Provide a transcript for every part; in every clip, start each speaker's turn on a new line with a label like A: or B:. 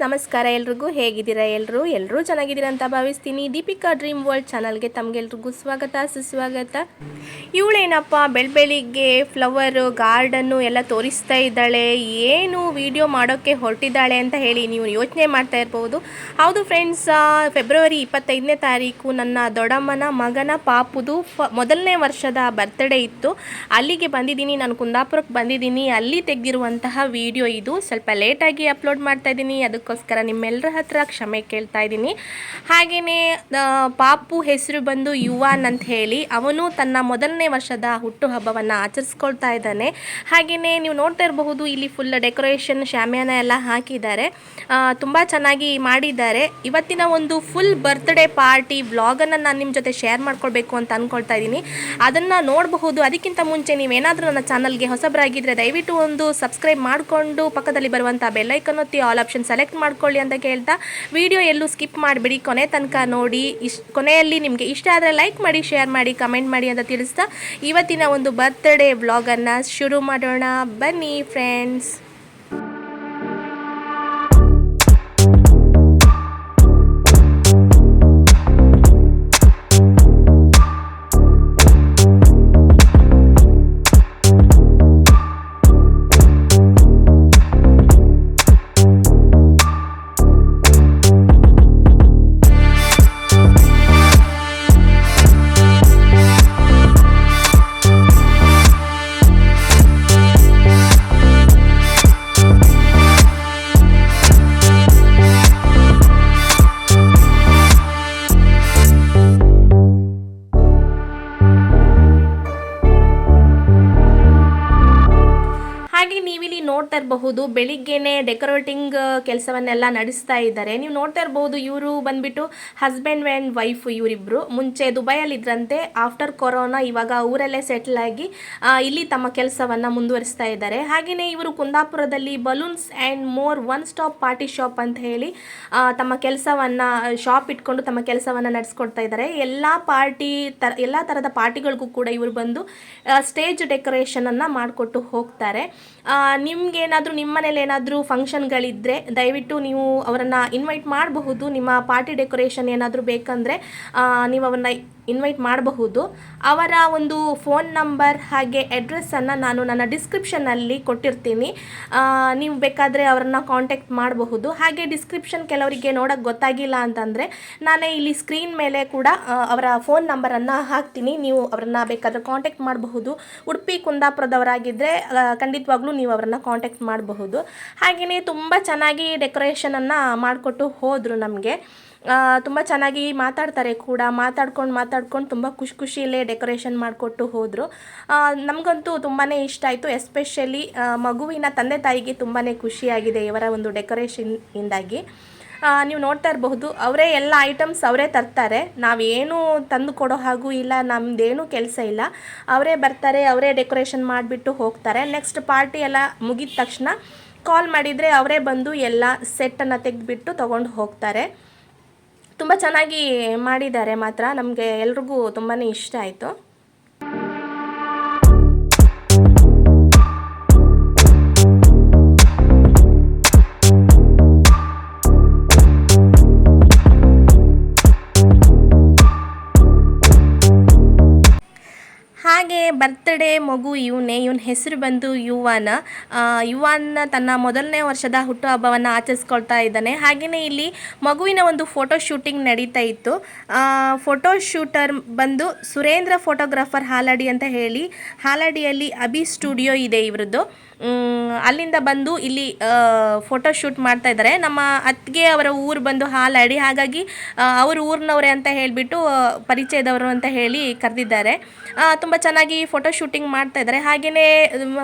A: ನಮಸ್ಕಾರ ಎಲ್ರಿಗೂ. ಹೇಗಿದ್ದೀರಾ ಎಲ್ಲರೂ ಎಲ್ಲರೂ ಚೆನ್ನಾಗಿದ್ದೀರಾ ಅಂತ ಭಾವಿಸ್ತೀನಿ. ದೀಪಿಕಾ ಡ್ರೀಮ್ ವರ್ಲ್ಡ್ ಚಾನಲ್ಗೆ ತಮಗೆಲ್ರಿಗೂ ಸ್ವಾಗತ, ಸುಸ್ವಾಗತ. ಇವಳೇನಪ್ಪ ಬೆಳ್ ಬೆಳಿಗ್ಗೆ ಫ್ಲವರು, ಗಾರ್ಡನ್ನು ಎಲ್ಲ ತೋರಿಸ್ತಾ ಇದ್ದಾಳೆ. ಏನು ವಿಡಿಯೋ ಮಾಡೋಕ್ಕೆ ಹೊರಟಿದ್ದಾಳೆ ಅಂತ ಹೇಳಿ ನೀವು ಯೋಚನೆ ಮಾಡ್ತಾ ಇರ್ಬೋದು. ಹೌದು ಫ್ರೆಂಡ್ಸ್ ಫೆಬ್ರವರಿ ಇಪ್ಪತ್ತೈದನೇ ತಾರೀಕು ನನ್ನ ದೊಡ್ಡಮ್ಮನ ಮಗನ ಪಾಪುದು ಫ, ಮೊದಲನೇ ವರ್ಷದ ಬರ್ತ್ಡೇ ಇತ್ತು. ಅಲ್ಲಿಗೆ ಬಂದಿದ್ದೀನಿ. ನಾನು ಕುಂದಾಪುರಕ್ಕೆ ಬಂದಿದ್ದೀನಿ. ಅಲ್ಲಿ ತೆಗೆದಿರುವಂತಹ ವಿಡಿಯೋ ಇದು. ಸ್ವಲ್ಪ ಲೇಟಾಗಿ ಅಪ್ಲೋಡ್ ಮಾಡ್ತಾ ಇದ್ದೀನಿ. ಅದಕ್ಕೋಸ್ಕರ ನಿಮ್ಮೆಲ್ಲರ ಹತ್ರ ಕ್ಷಮೆ ಕೇಳ್ತಾ ಇದ್ದೀನಿ. ಹಾಗೆಯೇ ಪಾಪು ಹೆಸರು ಬಂದು ಯುವಾನ್ ಅಂತ ಹೇಳಿ, ಅವನು ತನ್ನ ಮೊದಲನೇ ವರ್ಷದ ಹುಟ್ಟುಹಬ್ಬವನ್ನು ಆಚರಿಸ್ಕೊಳ್ತಾ ಇದ್ದಾನೆ. ಹಾಗೆಯೇ ನೀವು ನೋಡ್ತಾ ಇರಬಹುದು, ಇಲ್ಲಿ ಫುಲ್ ಡೆಕೋರೇಷನ್ ಶಾಮಿಯಾನ ಎಲ್ಲ ಹಾಕಿದ್ದಾರೆ. ತುಂಬ ಚೆನ್ನಾಗಿ ಮಾಡಿದ್ದಾರೆ. ಇವತ್ತಿನ ಒಂದು ಫುಲ್ ಬರ್ತ್ಡೇ ಪಾರ್ಟಿ ವ್ಲಾಗನ್ನು ನಾನು ನಿಮ್ಮ ಜೊತೆ ಶೇರ್ ಮಾಡ್ಕೊಳ್ಬೇಕು ಅಂತ ಅಂದ್ಕೊಳ್ತಾ ಇದ್ದೀನಿ. ಅದನ್ನು ನೋಡಬಹುದು. ಅದಕ್ಕಿಂತ ಮುಂಚೆ ನೀವೇನಾದರೂ ನನ್ನ ಚಾನಲ್ಗೆ ಹೊಸಬರಾಗಿದ್ದರೆ ದಯವಿಟ್ಟು ಒಂದು ಸಬ್ಸ್ಕ್ರೈಬ್ ಮಾಡಿಕೊಂಡು ಪಕ್ಕದಲ್ಲಿ ಬರುವಂಥ ಬೆಲ್ಲೈಕನ್ ಒತ್ತಿ ಆಲ್ ಆಪ್ಷನ್ ಸೆಲೆಕ್ಟ್ ಮಾಡ್ಕೊಳ್ಳಿ ಅಂತ ಕೇಳ್ತಾ ವಿಡಿಯೋ ಎಲ್ಲೂ ಸ್ಕಿಪ್ ಮಾಡಿಬಿಡಿ. ಕೊನೆ ತನಕ ನೋಡಿ ಇಶ್ ಕೊನೆಯಲ್ಲಿ ನಿಮಗೆ ಇಷ್ಟ ಆದರೆ ಲೈಕ್ ಮಾಡಿ, ಶೇರ್ ಮಾಡಿ, ಕಮೆಂಟ್ ಮಾಡಿ ಅಂತ ತಿಳಿಸ್ತಾ ಇವತ್ತಿನ ಒಂದು ಬರ್ತ್ಡೇ ವ್ಲಾಗನ್ನು ಶುರು ಮಾಡೋಣ. ಬನ್ನಿ ಫ್ರೆಂಡ್ಸ್ ನೋಡ್ತಾ ಇರಬಹುದು, ಬೆಳಿಗ್ಗೆನೆ ಡೆಕೋರೇಟಿಂಗ್ ಕೆಲಸವನ್ನೆಲ್ಲ ನಡೆಸ್ತಾ ಇದ್ದಾರೆ. ನೀವು ನೋಡ್ತಾ ಇರಬಹುದು, ಇವರು ಬಂದ್ಬಿಟ್ಟು ಹಸ್ಬೆಂಡ್ ಆ್ಯಂಡ್ ವೈಫ್ ಇವರಿಬ್ರು. ಮುಂಚೆ ದುಬೈಯಲ್ಲಿ ಇದ್ರಂತೆ ಆಫ್ಟರ್ ಕೊರೋನಾ ಇವಾಗ ಊರಲ್ಲೇ ಸೆಟ್ಲ್ ಆಗಿ ಇಲ್ಲಿ ತಮ್ಮ ಕೆಲಸವನ್ನು ಮುಂದುವರಿಸ್ತಾ ಇದ್ದಾರೆ. ಹಾಗೆಯೇ ಇವರು ಕುಂದಾಪುರದಲ್ಲಿ balloons and more one stop party shop ಅಂತ ಹೇಳಿ ತಮ್ಮ ಕೆಲಸವನ್ನು ಶಾಪ್ ಇಟ್ಕೊಂಡು ತಮ್ಮ ಕೆಲಸವನ್ನು ನಡೆಸ್ಕೊಡ್ತಾ ಇದ್ದಾರೆ. ಎಲ್ಲ ಪಾರ್ಟಿ ತರ, ಎಲ್ಲ ಥರದ ಪಾರ್ಟಿಗಳಿಗೂ ಕೂಡ ಇವರು ಬಂದು ಸ್ಟೇಜ್ ಡೆಕೋರೇಷನನ್ನು ಮಾಡಿಕೊಟ್ಟು ಹೋಗ್ತಾರೆ. ನಿಮ್ಗೇನಾದರೂ ನಿಮ್ಮ ಮನೇಲಿ ಏನಾದರೂ ಫಂಕ್ಷನ್ಗಳಿದ್ದರೆ ದಯವಿಟ್ಟು ನೀವು ಅವರನ್ನು ಇನ್ವೈಟ್ ಮಾಡಬಹುದು. ನಿಮ್ಮ ಪಾರ್ಟಿ ಡೆಕೋರೇಷನ್ ಏನಾದರೂ ಬೇಕಂದರೆ ನೀವು ಅವನ್ನ ಇನ್ವೈಟ್ ಮಾಡಬಹುದು. ಅವರ ಒಂದು ಫೋನ್ ನಂಬರ್ ಹಾಗೆ ಅಡ್ರೆಸ್ಸನ್ನು ನಾನು ನನ್ನ ಡಿಸ್ಕ್ರಿಪ್ಷನಲ್ಲಿ ಕೊಟ್ಟಿರ್ತೀನಿ. ನೀವು ಬೇಕಾದರೆ ಅವರನ್ನು ಕಾಂಟ್ಯಾಕ್ಟ್ ಮಾಡಬಹುದು. ಹಾಗೆ ಡಿಸ್ಕ್ರಿಪ್ಷನ್ ಕೆಲವರಿಗೆ ನೋಡೋಕ್ಕೆ ಗೊತ್ತಾಗಿಲ್ಲ ಅಂತಂದರೆ, ನಾನೇ ಇಲ್ಲಿ ಸ್ಕ್ರೀನ್ ಮೇಲೆ ಕೂಡ ಅವರ ಫೋನ್ ನಂಬರನ್ನು ಹಾಕ್ತೀನಿ. ನೀವು ಅವರನ್ನು ಬೇಕಾದರೆ ಕಾಂಟ್ಯಾಕ್ಟ್ ಮಾಡಬಹುದು. ಉಡುಪಿ ಕುಂದಾಪುರದವರಾಗಿದ್ದರೆ ಖಂಡಿತವಾಗ್ಲೂ ನೀವು ಅವರನ್ನು ಕಾಂಟ್ಯಾಕ್ಟ್ ಮಾಡಬಹುದು. ಹಾಗೆಯೇ ತುಂಬ ಚೆನ್ನಾಗಿ ಡೆಕೋರೇಷನನ್ನು ಮಾಡಿಕೊಟ್ಟು ಹೋದರು ನಮಗೆ. ತುಂಬ ಚೆನ್ನಾಗಿ ಮಾತಾಡ್ತಾರೆ ಕೂಡ. ಮಾತಾಡ್ಕೊಂಡು ಮಾತಾಡ್ಕೊಂಡು ತುಂಬ ಖುಷಿ ಖುಷಿಯಲ್ಲೇ ಡೆಕೋರೇಷನ್ ಮಾಡಿಕೊಟ್ಟು ಹೋದರು. ನಮಗಂತೂ ತುಂಬಾ ಇಷ್ಟ ಆಯಿತು. ಎಸ್ಪೆಷಲಿ ಮಗುವಿನ ತಂದೆ ತಾಯಿಗೆ ತುಂಬಾ ಖುಷಿಯಾಗಿದೆ ಇವರ ಒಂದು ಡೆಕೋರೇಷನ್ನಿಂದಾಗಿ ನೀವು ನೋಡ್ತಾ ಇರಬಹುದು, ಅವರೇ ಎಲ್ಲ ಐಟಮ್ಸ್ ಅವರೇ ತರ್ತಾರೆ. ನಾವೇನು ತಂದು ಕೊಡೋ ಹಾಗೂ ಇಲ್ಲ ನಮ್ಮದೇನು ಕೆಲಸ ಇಲ್ಲ. ಅವರೇ ಬರ್ತಾರೆ, ಅವರೇ ಡೆಕೋರೇಷನ್ ಮಾಡಿಬಿಟ್ಟು ಹೋಗ್ತಾರೆ. ನೆಕ್ಸ್ಟ್ ಪಾರ್ಟಿ ಎಲ್ಲ ಮುಗಿದ ತಕ್ಷಣ ಕಾಲ್ ಮಾಡಿದರೆ ಅವರೇ ಬಂದು ಎಲ್ಲ ಸೆಟ್ಟನ್ನು ತೆಗೆದುಬಿಟ್ಟು ತೊಗೊಂಡು ಹೋಗ್ತಾರೆ. ತುಂಬ ಚೆನ್ನಾಗಿ ಮಾಡಿದ್ದಾರೆ ಮಾತ್ರ. ನಮಗೆ ಎಲ್ರಿಗೂ ತುಂಬಾ ಇಷ್ಟ ಆಯಿತು. ಬರ್ತ್ಡೇ ಮಗು ಇವನೇ, ಇವನ ಹೆಸರು ಬಂದು ಯುವಾನ. ಯುವಾನ ತನ್ನ ಮೊದಲನೇ ವರ್ಷದ ಹುಟ್ಟುಹಬ್ಬವನ್ನು ಆಚರಿಸ್ಕೊಳ್ತಾ ಇದ್ದಾನೆ. ಹಾಗೆಯೇ ಇಲ್ಲಿ ಮಗುವಿನ ಒಂದು ಫೋಟೋ ಶೂಟಿಂಗ್ ನಡೀತಾ ಇತ್ತು. ಫೋಟೋ ಶೂಟರ್ ಬಂದು ಸುರೇಂದ್ರ ಫೋಟೋಗ್ರಾಫರ್ ಹಾಲಡಿ ಅಂತ ಹೇಳಿ. ಹಾಲಡಿಯಲ್ಲಿ ಅಭಿ ಸ್ಟುಡಿಯೋ ಇದೆ ಇವ್ರದ್ದು. ಅಲ್ಲಿಂದ ಬಂದು ಇಲ್ಲಿ ಫೋಟೋ ಶೂಟ್ ಮಾಡ್ತಾ ಇದ್ದಾರೆ. ನಮ್ಮ ಅತ್ತಿಗೆ ಅವರ ಊರು ಬಂದು ಹಾಲಾಡಿ. ಹಾಗಾಗಿ ಅವರು ಊರಿನವರೇ ಅಂತ ಹೇಳಿಬಿಟ್ಟು ಪರಿಚಯದವರು ಅಂತ ಹೇಳಿ ಕರೆದಿದ್ದಾರೆ. ತುಂಬ ಚೆನ್ನಾಗಿ ಫೋಟೋ ಶೂಟಿಂಗ್ ಮಾಡ್ತಾ ಇದ್ದಾರೆ. ಹಾಗೆಯೇ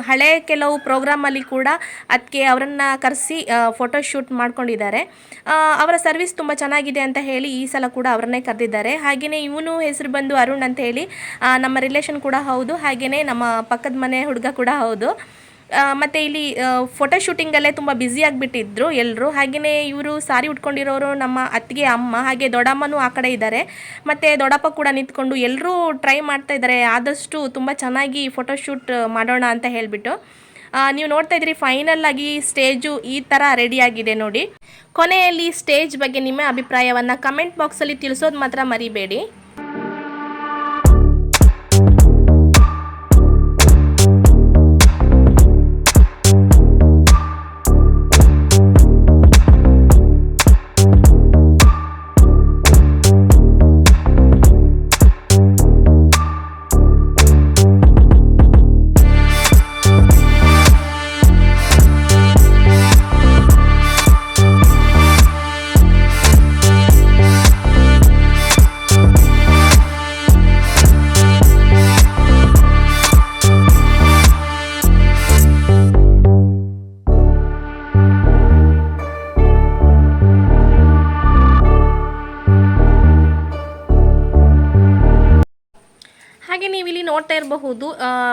A: ಹಳೆ ಕೆಲವು ಪ್ರೋಗ್ರಾಮಲ್ಲಿ ಕೂಡ ಅದಕ್ಕೆ ಅವರನ್ನು ಕರೆಸಿ ಫೋಟೋ ಶೂಟ್ ಮಾಡ್ಕೊಂಡಿದ್ದಾರೆ. ಅವರ ಸರ್ವಿಸ್ ತುಂಬ ಚೆನ್ನಾಗಿದೆ ಅಂತ ಹೇಳಿ ಈ ಸಲ ಕೂಡ ಅವರನ್ನೇ ಕರೆದಿದ್ದಾರೆ. ಹಾಗೆಯೇ ಇವನು ಹೆಸರು ಬಂದು ಅರುಣ್ ಅಂತ ಹೇಳಿ ನಮ್ಮ ರಿಲೇಷನ್ ಕೂಡ ಹೌದು. ಹಾಗೆಯೇ ನಮ್ಮ ಪಕ್ಕದ ಮನೆ ಹುಡುಗ ಕೂಡ ಹೌದು. ಮತ್ತೆ ಇಲ್ಲಿ ಫೋಟೋ ಶೂಟಿಂಗಲ್ಲೇ ತುಂಬ ಬ್ಯುಸಿ ಆಗಿಬಿಟ್ಟಿದ್ರು ಎಲ್ಲರೂ ಹಾಗೆಯೇ ಇವರು ಸಾರಿ ಉಟ್ಕೊಂಡಿರೋರು ನಮ್ಮ ಅತ್ತಿಗೆ ಅಮ್ಮ, ಹಾಗೆ ದೊಡ್ಡಮ್ಮನೂ ಆ ಕಡೆ ಇದ್ದಾರೆ. ಮತ್ತು ದೊಡ್ಡಪ್ಪ ಕೂಡ ನಿಂತ್ಕೊಂಡು ಎಲ್ಲರೂ ಟ್ರೈ ಮಾಡ್ತಾ ಇದ್ದಾರೆ. ಆದಷ್ಟು ತುಂಬ ಚೆನ್ನಾಗಿ ಫೋಟೋ ಶೂಟ್ ಮಾಡೋಣ ಅಂತ ಹೇಳಿಬಿಟ್ಟು. ನೀವು ನೋಡ್ತಾ ಇದ್ರಿ ಫೈನಲ್ ಆಗಿ ಸ್ಟೇಜು ಈ ಥರ ರೆಡಿಯಾಗಿದೆ ನೋಡಿ. ಕೊನೆಯಲ್ಲಿ ಸ್ಟೇಜ್ ಬಗ್ಗೆ ನಿಮ್ಮ ಅಭಿಪ್ರಾಯವನ್ನು ಕಮೆಂಟ್ ಬಾಕ್ಸಲ್ಲಿ ತಿಳಿಸೋದು ಮಾತ್ರ ಮರಿಬೇಡಿ.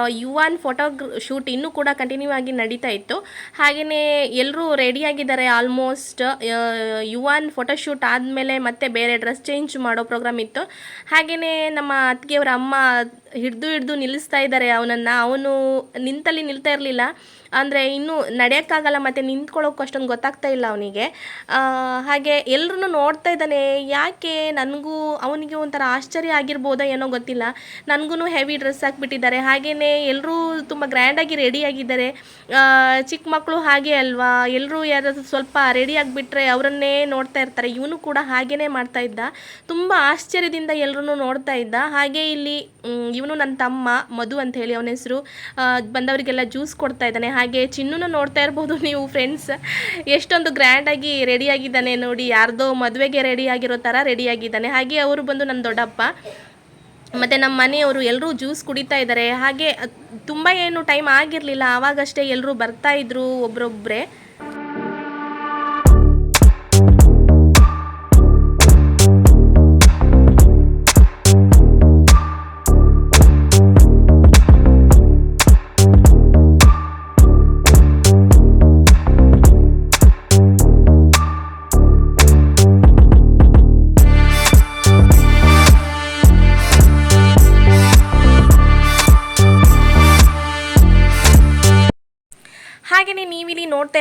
A: ಯುವನ್ ಫೋಟೋ ಶೂಟ್ ಇನ್ನೂ ಕೂಡ ಕಂಟಿನ್ಯೂ ಆಗಿ ನಡೀತಾ ಇತ್ತು. ಹಾಗೆಯೇ ಎಲ್ಲರೂ ರೆಡಿಯಾಗಿದ್ದಾರೆ ಆಲ್ಮೋಸ್ಟ್ ಯುವಾನ್ ಫೋಟೋ ಶೂಟ್ ಆದಮೇಲೆ ಮತ್ತೆ ಬೇರೆ ಡ್ರೆಸ್ ಚೇಂಜ್ ಮಾಡೋ ಪ್ರೋಗ್ರಾಮ್ ಇತ್ತು. ಹಾಗೆಯೇ ನಮ್ಮ ಅತ್ತಿಗೆಯವರ ಅಮ್ಮ ಹಿಡಿದು ಹಿಡಿದು ನಿಲ್ಲಿಸ್ತಾ ಇದ್ದಾರೆ ಅವನನ್ನು. ಅವನು ನಿಂತಲ್ಲಿ ನಿಲ್ತಾ ಇರಲಿಲ್ಲ. ಅಂದರೆ ಇನ್ನೂ ನಡೆಯೋಕ್ಕಾಗಲ್ಲ ಮತ್ತು ನಿಂತ್ಕೊಳ್ಳೋಕೆ ಅಷ್ಟೊಂದು ಗೊತ್ತಾಗ್ತಾ ಇಲ್ಲ ಅವನಿಗೆ. ಹಾಗೆ ಎಲ್ಲರೂ ನೋಡ್ತಾ ಇದ್ದಾನೆ. ಯಾಕೆ? ನನಗೂ ಅವನಿಗೆ ಒಂಥರ ಆಶ್ಚರ್ಯ ಆಗಿರ್ಬೋದಾ ಏನೋ ಗೊತ್ತಿಲ್ಲ. ನನಗೂ ಹೆವಿ ಡ್ರೆಸ್ ಹಾಕ್ಬಿಟ್ಟಿದ್ದಾರೆ. ಹಾಗೆಯೇ ಎಲ್ಲರೂ ತುಂಬ ಗ್ರ್ಯಾಂಡಾಗಿ ರೆಡಿ ಆಗಿದ್ದಾರೆ. ಚಿಕ್ಕ ಮಕ್ಕಳು ಹಾಗೆ ಅಲ್ವಾ? ಎಲ್ಲರೂ ಯಾರಾದರೂ ಸ್ವಲ್ಪ ರೆಡಿ ಆಗಿಬಿಟ್ರೆ ಅವರನ್ನೇ ನೋಡ್ತಾ ಇರ್ತಾರೆ. ಇವನು ಕೂಡ ಹಾಗೇ ಮಾಡ್ತಾ ಇದ್ದ. ತುಂಬ ಆಶ್ಚರ್ಯದಿಂದ ಎಲ್ಲರೂ ನೋಡ್ತಾ ಇದ್ದ. ಹಾಗೆ ಇಲ್ಲಿ ಇವನು ನನ್ನ ತಮ್ಮ ಮಧು ಅಂತ ಹೇಳಿ ಅವನ ಹೆಸರು. ಬಂದವರಿಗೆಲ್ಲ ಜ್ಯೂಸ್ ಕೊಡ್ತಾ ಇದ್ದಾನೆ. ಹಾಗೆ ಚಿನ್ನು ನೋಡ್ತಾ ಇರ್ಬೋದು ನೀವು ಫ್ರೆಂಡ್ಸ್ ಎಷ್ಟೊಂದು ಗ್ರ್ಯಾಂಡಾಗಿ ರೆಡಿಯಾಗಿದ್ದಾನೆ ನೋಡಿ, ಯಾರ್ದೋ ಮದುವೆಗೆ ರೆಡಿ ಆಗಿರೋ ಥರ ರೆಡಿಯಾಗಿದ್ದಾನೆ ಹಾಗೆ ಅವರು ಬಂದು ನನ್ನ ದೊಡ್ಡಪ್ಪ, ಮತ್ತು ನಮ್ಮ ಮನೆಯವರು ಎಲ್ಲರೂ ಜ್ಯೂಸ್ ಕುಡಿತಾ ಇದ್ದಾರೆ ಹಾಗೆ ತುಂಬ ಏನು ಟೈಮ್ ಆಗಿರಲಿಲ್ಲ. ಆವಾಗಷ್ಟೇ ಎಲ್ಲರೂ ಬರ್ತಾ ಇದ್ರು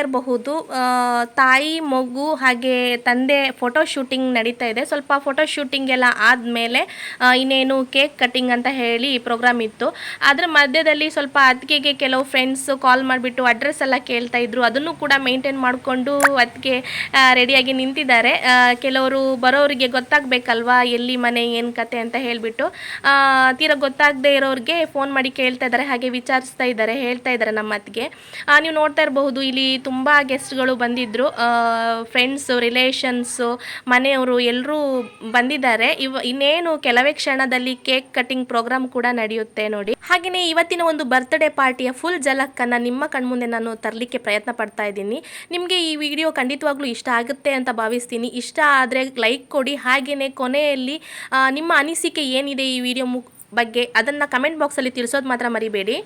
A: ಇರಬಹುದು ತಾಯಿ, ಮಗು ಹಾಗೆ ತಂದೆ ಫೋಟೋ ಶೂಟಿಂಗ್ ನಡೀತಾ ಇದೆ. ಸ್ವಲ್ಪ ಫೋಟೋ ಶೂಟಿಂಗ್ ಎಲ್ಲ ಆದಮೇಲೆ ಇನ್ನೇನು ಕೇಕ್ ಕಟ್ಟಿಂಗ್ ಅಂತ ಹೇಳಿ ಪ್ರೋಗ್ರಾಮ್ ಇತ್ತು. ಅದರ ಮಧ್ಯದಲ್ಲಿ ಸ್ವಲ್ಪ ಅತ್ತಿಗೆಗೆ ಕೆಲವು ಫ್ರೆಂಡ್ಸ್ ಕಾಲ್ ಮಾಡಿಬಿಟ್ಟು ಅಡ್ರೆಸ್ ಎಲ್ಲ ಕೇಳ್ತಾ ಇದ್ರು. ಅದನ್ನು ಕೂಡ ಮೇಂಟೈನ್ ಮಾಡಿಕೊಂಡು ಅದಕ್ಕೆ ರೆಡಿಯಾಗಿ ನಿಂತಿದ್ದಾರೆ. ಕೆಲವರು ಬರೋರಿಗೆ ಗೊತ್ತಾಗಬೇಕಲ್ವಾ, ಎಲ್ಲಿ ಮನೆ, ಏನು ಕತೆ ಅಂತ ಹೇಳಿಬಿಟ್ಟು. ತೀರಾ ಗೊತ್ತಾಗದೇ ಇರೋರಿಗೆ ಫೋನ್ ಮಾಡಿ ಕೇಳ್ತಾ ಇದ್ದಾರೆ, ಹಾಗೆ ವಿಚಾರಿಸ್ತಾ ಇದ್ದಾರೆ, ಹೇಳ್ತಾ ಇದ್ದಾರೆ ನಮ್ಮ ಅತ್ತಿಗೆ. ನೀವು ನೋಡ್ತಾ ಇರಬಹುದು, ಇಲ್ಲಿ ತುಂಬ ಗೆಸ್ಟ್ಗಳು ಬಂದಿದ್ದರು ಫ್ರೆಂಡ್ಸು ರಿಲೇಷನ್ಸು ಮನೆಯವರು ಎಲ್ಲರೂ ಬಂದಿದ್ದಾರೆ. ಇವ, ಇನ್ನೇನು ಕೆಲವೇ ಕ್ಷಣದಲ್ಲಿ ಕೇಕ್ ಕಟಿಂಗ್ ಪ್ರೋಗ್ರಾಮ್ ಕೂಡ ನಡೆಯುತ್ತೆ ನೋಡಿ. ಹಾಗೆಯೇ ಇವತ್ತಿನ ಒಂದು ಬರ್ತ್ಡೇ ಪಾರ್ಟಿಯ ಫುಲ್ ಜಲಕ್ಕನ್ನು ನಿಮ್ಮ ಕಣ್ಮುಂದೆ ನಾನು ತರಲಿಕ್ಕೆ ಪ್ರಯತ್ನ ಪಡ್ತಾ ಇದ್ದೀನಿ. ನಿಮಗೆ ಈ ವಿಡಿಯೋ ಖಂಡಿತವಾಗ್ಲೂ ಇಷ್ಟ ಆಗುತ್ತೆ ಅಂತ ಭಾವಿಸ್ತೀನಿ. ಇಷ್ಟ ಆದರೆ ಲೈಕ್ ಕೊಡಿ. ಹಾಗೆಯೇ ಕೊನೆಯಲ್ಲಿ ನಿಮ್ಮ ಅನಿಸಿಕೆ ಏನಿದೆ ಈ ವಿಡಿಯೋ ಮು, ಬಗ್ಗೆ ಅದನ್ನು ಕಮೆಂಟ್ ಬಾಕ್ಸಲ್ಲಿ ತಿಳಿಸೋದು ಮಾತ್ರ ಮರಿಬೇಡಿ.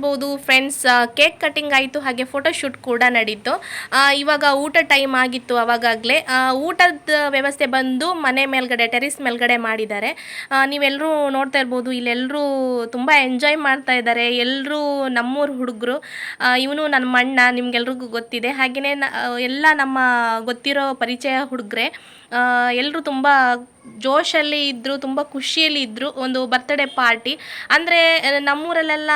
A: ನೋಡ್ತಾ ಇರ್ಬೋದು ಫ್ರೆಂಡ್ಸ್ ಕೇಕ್ ಕಟಿಂಗ್ ಆಯಿತು, ಹಾಗೆ ಫೋಟೋಶೂಟ್ ಕೂಡ ನಡೀತು. ಇವಾಗ ಊಟ ಟೈಮ್ ಆಗಿತ್ತು ಅವಾಗಾಗಲೇ. ಊಟದ ವ್ಯವಸ್ಥೆ ಬಂದು ಮನೆ ಮೇಲ್ಗಡೆ ಟೆರಿಸ್ ಮೇಲ್ಗಡೆ ಮಾಡಿದ್ದಾರೆ. ನೀವೆಲ್ಲರೂ ನೋಡ್ತಾ ಇರ್ಬೋದು ಇಲ್ಲೆಲ್ಲರೂ ತುಂಬ ಎಂಜಾಯ್ ಮಾಡ್ತಾ ಇದ್ದಾರೆ. ಎಲ್ಲರೂ ನಮ್ಮೂರು ಹುಡುಗರು ಇವನು ನನ್ನ ಮಣ್ಣ, ನಿಮ್ಗೆಲ್ರಿಗೂ ಗೊತ್ತಿದೆ. ಹಾಗೆಯೇ ಎಲ್ಲ ನಮ್ಮ ಗೊತ್ತಿರೋ ಪರಿಚಯ ಹುಡುಗರೆ ಎಲ್ಲರೂ ತುಂಬ ಜೋಶಲ್ಲಿ ಇದ್ದರು ತುಂಬ ಖುಷಿಯಲ್ಲಿ ಇದ್ದರು ಒಂದು ಬರ್ತ್ಡೇ ಪಾರ್ಟಿ ಅಂದರೆ, ನಮ್ಮೂರಲ್ಲೆಲ್ಲ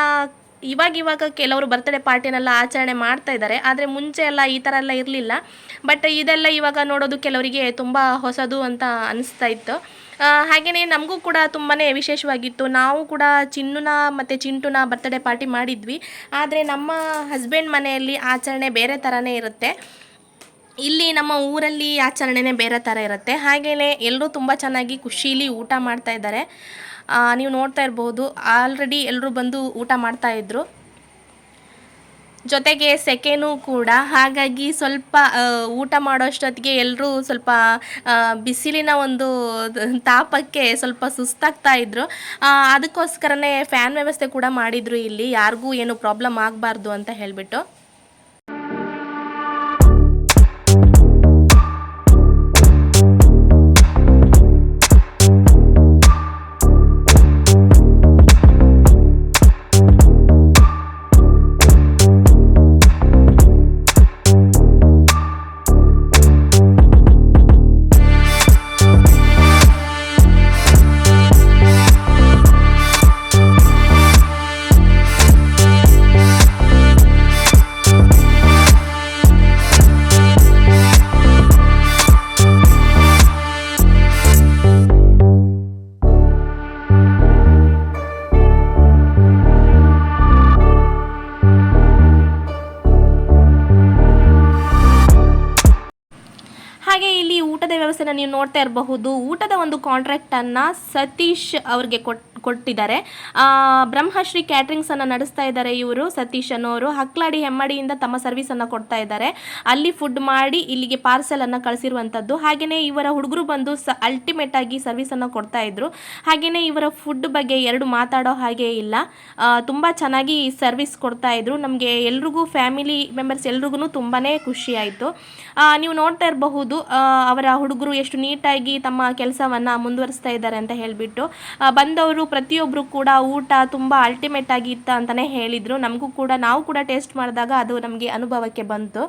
A: ಇವಾಗ ಇವಾಗ ಕೆಲವರು ಬರ್ತ್ಡೇ ಪಾರ್ಟಿನೆಲ್ಲ ಆಚರಣೆ ಮಾಡ್ತಾ ಇದ್ದಾರೆ. ಆದರೆ ಮುಂಚೆ ಎಲ್ಲ ಈ ಥರ ಎಲ್ಲ ಇರಲಿಲ್ಲ. ಬಟ್ ಇದೆಲ್ಲ ಇವಾಗ ನೋಡೋದು ಕೆಲವರಿಗೆ ತುಂಬ ಹೊಸದು ಅಂತ ಅನಿಸ್ತಾ ಇತ್ತು. ಹಾಗೆಯೇ ನಮಗೂ ಕೂಡ ತುಂಬಾ ವಿಶೇಷವಾಗಿತ್ತು. ನಾವು ಕೂಡ ಚಿನ್ನುನ ಮತ್ತು ಚಿಂಟುನ ಬರ್ತ್ಡೇ ಪಾರ್ಟಿ ಮಾಡಿದ್ವಿ. ಆದರೆ ನಮ್ಮ ಹಸ್ಬೆಂಡ್ ಮನೆಯಲ್ಲಿ ಆಚರಣೆ ಬೇರೆ ಥರನೇ ಇರುತ್ತೆ. ಇಲ್ಲಿ ನಮ್ಮ ಊರಲ್ಲಿ ಆಚರಣೆನೇ ಬೇರೆ ಥರ ಇರುತ್ತೆ. ಹಾಗೆಯೇ ಎಲ್ಲರೂ ತುಂಬ ಚೆನ್ನಾಗಿ ಖುಷೀಲಿ ಊಟ ಮಾಡ್ತಾ ಇದ್ದಾರೆ. ನೀವು ನೋಡ್ತಾ ಇರ್ಬೋದು ಆಲ್ರೆಡಿ ಎಲ್ಲರೂ ಬಂದು ಊಟ ಮಾಡ್ತಾ ಇದ್ರು. ಜೊತೆಗೆ ಸೆಕೆನೂ ಕೂಡ, ಹಾಗಾಗಿ ಸ್ವಲ್ಪ ಊಟ ಮಾಡೋಷ್ಟೊತ್ತಿಗೆ ಎಲ್ಲರೂ ಸ್ವಲ್ಪ ಬಿಸಿಲಿನ ಒಂದು ತಾಪಕ್ಕೆ ಸ್ವಲ್ಪ ಸುಸ್ತಾಗ್ತಾ ಇದ್ರು. ಅದಕ್ಕೋಸ್ಕರನೇ ಫ್ಯಾನ್ ವ್ಯವಸ್ಥೆ ಕೂಡ ಮಾಡಿದ್ರು ಇಲ್ಲಿ, ಯಾರಿಗೂ ಏನು ಪ್ರಾಬ್ಲಮ್ ಆಗಬಾರ್ದು ಅಂತ ಹೇಳಿಬಿಟ್ಟು. ವ್ಯವಸ್ಥೆನ ನೀವು ನೋಡ್ತಾ ಇರಬಹುದು. ಊಟದ ಒಂದು ಕಾಂಟ್ರಾಕ್ಟನ್ನು ಸತೀಶ್ ಅವ್ರಿಗೆ ಕೊಟ್ ಕೊಟ್ಟಿದ್ದಾರೆ. ಬ್ರಹ್ಮಶ್ರೀ ಕ್ಯಾಟ್ರಿಂಗ್ಸನ್ನು ನಡೆಸ್ತಾ ಇದ್ದಾರೆ ಇವರು, ಸತೀಶ್ ಅನ್ನೋರು. ಹಕ್ಲಾಡಿ ಹೆಮ್ಮಡಿಯಿಂದ ತಮ್ಮ ಸರ್ವಿಸನ್ನು ಕೊಡ್ತಾ ಇದ್ದಾರೆ. ಅಲ್ಲಿ ಫುಡ್ ಮಾಡಿ ಇಲ್ಲಿಗೆ ಪಾರ್ಸೆಲನ್ನು ಕಳಿಸಿರುವಂಥದ್ದು ಹಾಗೆಯೇ ಇವರ ಹುಡುಗರು ಬಂದು ಸ ಅಲ್ಟಿಮೇಟ್ ಆಗಿ ಸರ್ವಿಸನ್ನು ಕೊಡ್ತಾ ಇದ್ರು. ಹಾಗೆಯೇ ಇವರ ಫುಡ್ ಬಗ್ಗೆ ಎರಡು ಮಾತಾಡೋ ಹಾಗೆ ಇಲ್ಲ. ತುಂಬ ಚೆನ್ನಾಗಿ ಸರ್ವಿಸ್ ಕೊಡ್ತಾ ಇದ್ರು. ನಮಗೆ ಎಲ್ರಿಗೂ ಫ್ಯಾಮಿಲಿ ಮೆಂಬರ್ಸ್ ಎಲ್ರಿಗೂ ತುಂಬಾ ಖುಷಿ ಆಯಿತು. ನೀವು ನೋಡ್ತಾ ಇರಬಹುದು ಅವರ ಹುಡುಗರು ಎಷ್ಟು ನೀಟಾಗಿ ತಮ್ಮ ಕೆಲಸವನ್ನು ಮುಂದುವರಿಸ್ತಾ ಇದ್ದಾರೆ ಅಂತ ಹೇಳಿಬಿಟ್ಟು ಬಂದವರು ಪ್ರತಿಯೊಬ್ಬರು ಕೂಡ ಊಟ ತುಂಬ ಅಲ್ಟಿಮೇಟ್ ಆಗಿ ಇತ್ತ ಅಂತಲೇ ಹೇಳಿದರು. ನಮಗೂ ಕೂಡ, ನಾವು ಕೂಡ ಟೇಸ್ಟ್ ಮಾಡಿದಾಗ ಅದು ನಮಗೆ ಅನುಭವಕ್ಕೆ ಬಂತು.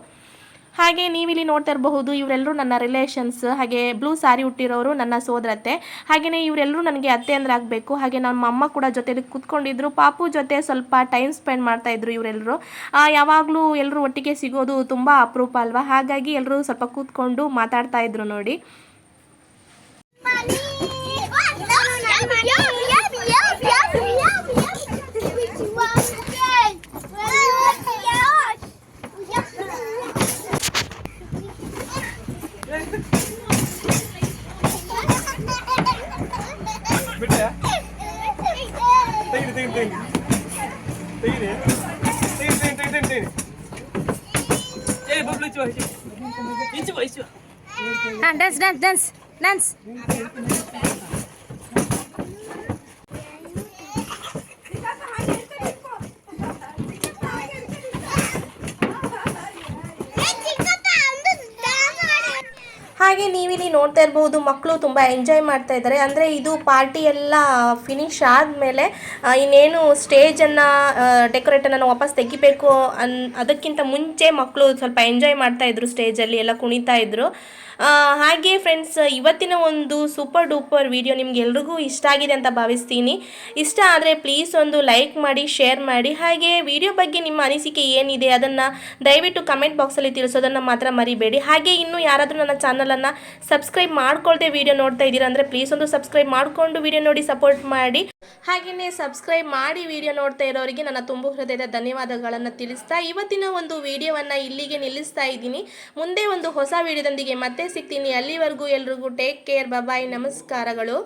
A: ಹಾಗೆ ನೀವಿಲ್ಲಿ ನೋಡ್ತಾ ಇರಬಹುದು ಇವರೆಲ್ಲರೂ ನನ್ನ ರಿಲೇಷನ್ಸ್ ಹಾಗೆ ಬ್ಲೂ ಸಾರಿ ಹುಟ್ಟಿರೋರು ನನ್ನ ಸೋದರತ್ತೆ. ಹಾಗೆಯೇ ಇವರೆಲ್ಲರೂ ನನಗೆ ಅತ್ತೆ ಅಂದ್ರೆ ಆಗಬೇಕು. ಹಾಗೆ ನಮ್ಮ ಅಮ್ಮ ಕೂಡ ಜೊತೆಲಿ ಕೂತ್ಕೊಂಡಿದ್ರು. ಪಾಪು ಜೊತೆ ಸ್ವಲ್ಪ ಟೈಮ್ ಸ್ಪೆಂಡ್ ಮಾಡ್ತಾ ಇದ್ರು ಇವರೆಲ್ಲರೂ ಯಾವಾಗಲೂ ಎಲ್ಲರೂ ಒಟ್ಟಿಗೆ ಸಿಗೋದು ತುಂಬ ಅಪರೂಪ ಅಲ್ವಾ? ಹಾಗಾಗಿ ಎಲ್ಲರೂ ಸ್ವಲ್ಪ ಕೂತ್ಕೊಂಡು ಮಾತಾಡ್ತಾ ಇದ್ರು ನೋಡಿ.
B: ಡ್ಯಾನ್ಸ್ ಡ್ಯಾನ್ಸ್ ಡ್ಯಾನ್ಸ್
A: ಹಾಗೆ ನೀವಿಲ್ಲಿ ನೋಡ್ತಾ ಇರಬಹುದು ಮಕ್ಕಳು ತುಂಬ ಎಂಜಾಯ್ ಮಾಡ್ತಾ ಇದ್ದಾರೆ. ಅಂದರೆ ಇದು ಪಾರ್ಟಿ ಎಲ್ಲ ಫಿನಿಶ್ ಆದಮೇಲೆ ಇನ್ನೇನು ಸ್ಟೇಜನ್ನು ಡೆಕೋರೇಟನ್ನು ವಾಪಸ್ ತೆಗಿಬೇಕು ಅನ್, ಅದಕ್ಕಿಂತ ಮುಂಚೆ ಮಕ್ಕಳು ಸ್ವಲ್ಪ ಎಂಜಾಯ್ ಮಾಡ್ತಾ ಇದ್ರು ಸ್ಟೇಜಲ್ಲಿ ಎಲ್ಲ ಕುಣಿತಾ ಇದ್ರು. ಹಾಗೆ ಫ್ರೆಂಡ್ಸ್ ಇವತ್ತಿನ ಒಂದು ಸೂಪರ್ ಡೂಪರ್ ವಿಡಿಯೋ ನಿಮ್ಗೆ ಎಲ್ರಿಗೂ ಇಷ್ಟ ಆಗಿದೆ ಅಂತ ಭಾವಿಸ್ತೀನಿ. ಇಷ್ಟ ಆದರೆ ಪ್ಲೀಸ್ ಒಂದು ಲೈಕ್ ಮಾಡಿ ಶೇರ್ ಮಾಡಿ. ಹಾಗೆ ವಿಡಿಯೋ ಬಗ್ಗೆ ನಿಮ್ಮ ಅನಿಸಿಕೆ ಏನಿದೆ ಅದನ್ನು ದಯವಿಟ್ಟು ಕಮೆಂಟ್ ಬಾಕ್ಸಲ್ಲಿ ತಿಳಿಸೋದನ್ನು ಮಾತ್ರ ಮರಿಬೇಡಿ. ಹಾಗೆ ಇನ್ನೂ ಯಾರಾದರೂ ನನ್ನ ಚಾನಲನ್ನು ಸಬ್ಸ್ಕ್ರೈಬ್ ಮಾಡ್ಕೊಳ್ದೆ ವಿಡಿಯೋ ನೋಡ್ತಾ ಇದ್ದೀರಾ ಅಂದರೆ ಪ್ಲೀಸ್ ಒಂದು ಸಬ್ಸ್ಕ್ರೈಬ್ ಮಾಡಿಕೊಂಡು ವಿಡಿಯೋ ನೋಡಿ ಸಪೋರ್ಟ್ ಮಾಡಿ. ಹಾಗೆಯೇ ಸಬ್ಸ್ಕ್ರೈಬ್ ಮಾಡಿ ವಿಡಿಯೋ ನೋಡ್ತಾ ಇರೋರಿಗೆ ನನ್ನ ತುಂಬು ಹೃದಯದ ಧನ್ಯವಾದಗಳನ್ನು ತಿಳಿಸ್ತಾ ಇವತ್ತಿನ ಒಂದು ವಿಡಿಯೋವನ್ನು ಇಲ್ಲಿಗೆ ನಿಲ್ಲಿಸ್ತಾ ಇದ್ದೀನಿ. ಮುಂದೆ ಒಂದು ಹೊಸ ವಿಡಿಯೋದೊಂದಿಗೆ ಮತ್ತೆ ಸಿಗ್ತೀನಿ. ಅಲ್ಲಿವರೆಗೂ ಎಲ್ರಿಗೂ ಟೇಕ್ ಕೇರ್ ಬಾಯ್ ನಮಸ್ಕಾರಗಳು.